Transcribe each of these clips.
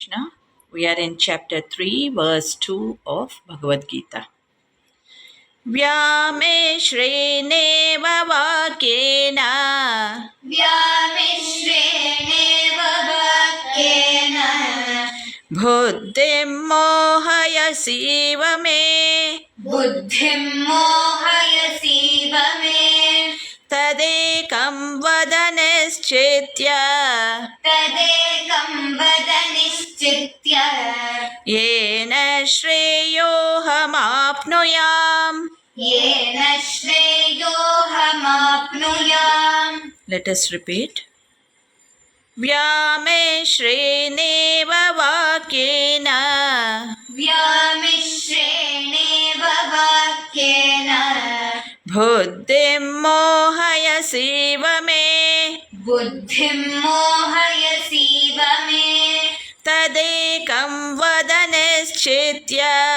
Krishna. We are in chapter 3, verse 2 of Bhagavad Gita. व्यामे श्रेणेव वाक्येन व्यामिश्रेणेव वाक्येन बुद्धिं मोहयसीव मे बुद्धिं मोहयसीव मे तदेकं वद निश्चित्य तदेकं वद निश्चित्य येन श्रेयोऽहमाप्नुयाम्। येन श्रेयोऽहमाप्नुयाम्। Let us repeat. व्यामे श्रेणेव वाक्येन। व्यामिश्रेणेव वाक्येन। बुद्धिं मोहयसीव मे। बुद्धिं मोहयसीव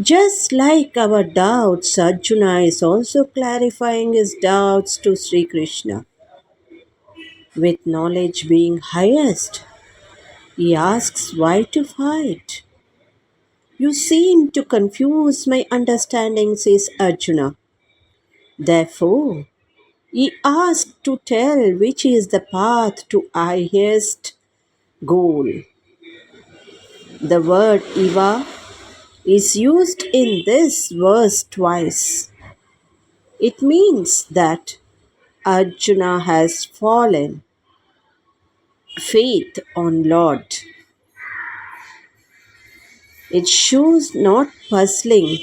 Just like our doubts, Arjuna is also clarifying his doubts to Sri Krishna. With knowledge being highest, he asks why to fight. You seem to confuse my understanding, says Arjuna. Therefore, he asked to tell which is the path to highest goal. The word Iva is used in this verse twice. It means that Arjuna has fallen faith on Lord. It shows not puzzling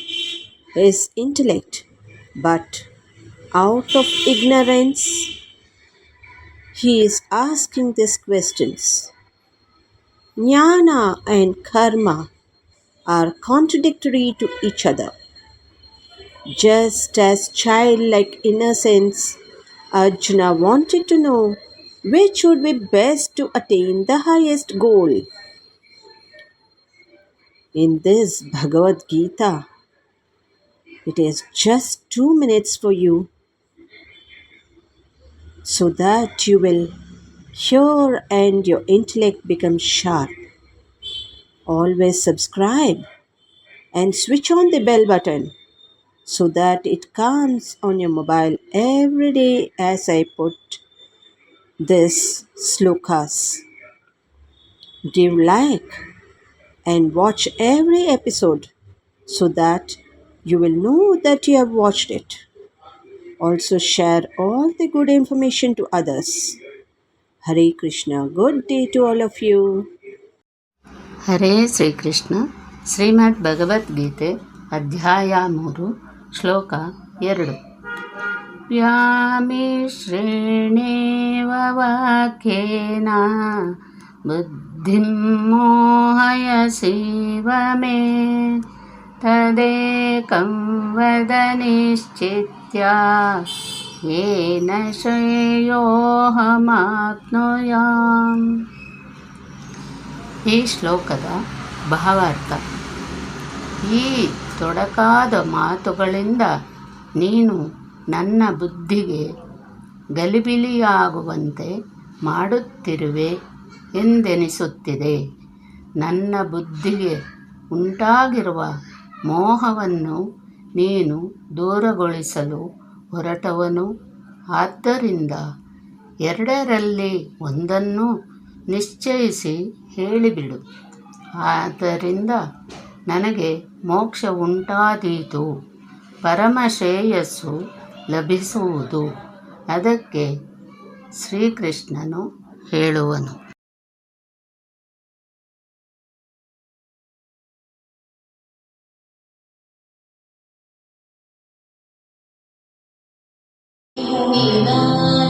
his intellect, but out of ignorance he is asking these questions. Jnana and karma are contradictory to each other. Just as childlike innocence, Arjuna wanted to know which would be best to attain the highest goal. In this Bhagavad Gita, it is just two minutes for you so that you will hear and your intellect becomes sharp. Always subscribe and switch on the bell button so that it comes on your mobile every day as I put this slokas. Give like and watch every episode so that you will know that you have watched it. Also, share all the good information to others. Hare Krishna. Good day to all of you. Hare Shrikrishna. Shrimad Bhagavadgita ಅಧ್ಯಾಯ ಮೂರು, ಶ್ಲೋಕ ಎರಡು. ವ್ಯಾಮಿಶ್ರೇಣೇವ ವಾಕ್ಯೇನ? ಬುದ್ಧಿಂ ಮೋಹಯಸೀವ ಮೇ? ತದೇಕಂ ವದ ನಿಶ್ಚಿತ್ಯ? येन ಶ್ರೇಯೋಹಮಾಪ್ನುಯಾಮ್ ಈ ಶ್ಲೋಕದ ಭಾವಾರ್ಥ ಈ ತೊಡಕಾದ ಮಾತುಗಳಿಂದ ನೀನು ನನ್ನ ಬುದ್ಧಿಗೆ ಗಲಿಬಿಲಿಯಾಗುವಂತೆ ಮಾಡುತ್ತಿರುವೆ ಎಂದೆನಿಸುತ್ತಿದೆ. ನನ್ನ ಬುದ್ಧಿಗೆ ಉಂಟಾಗಿರುವ ಮೋಹವನ್ನು ನೀನು ದೂರಗೊಳಿಸಲು ಹೊರಟವನು. ಆದ್ದರಿಂದ ಎರಡರಲ್ಲಿ ಒಂದನ್ನು ನಿಶ್ಚಯಿಸಿ ಹೇಳಿಬಿಡು ಆದ್ದರಿಂದ ನನಗೆ ಮೋಕ್ಷ ಉಂಟಾದೀತು ಪರಮ ಶ್ರೇಯಸ್ಸು ಲಭಿಸುವುದು ಅದಕ್ಕೆ ಶ್ರೀಕೃಷ್ಣನು ಹೇಳುವನು ीना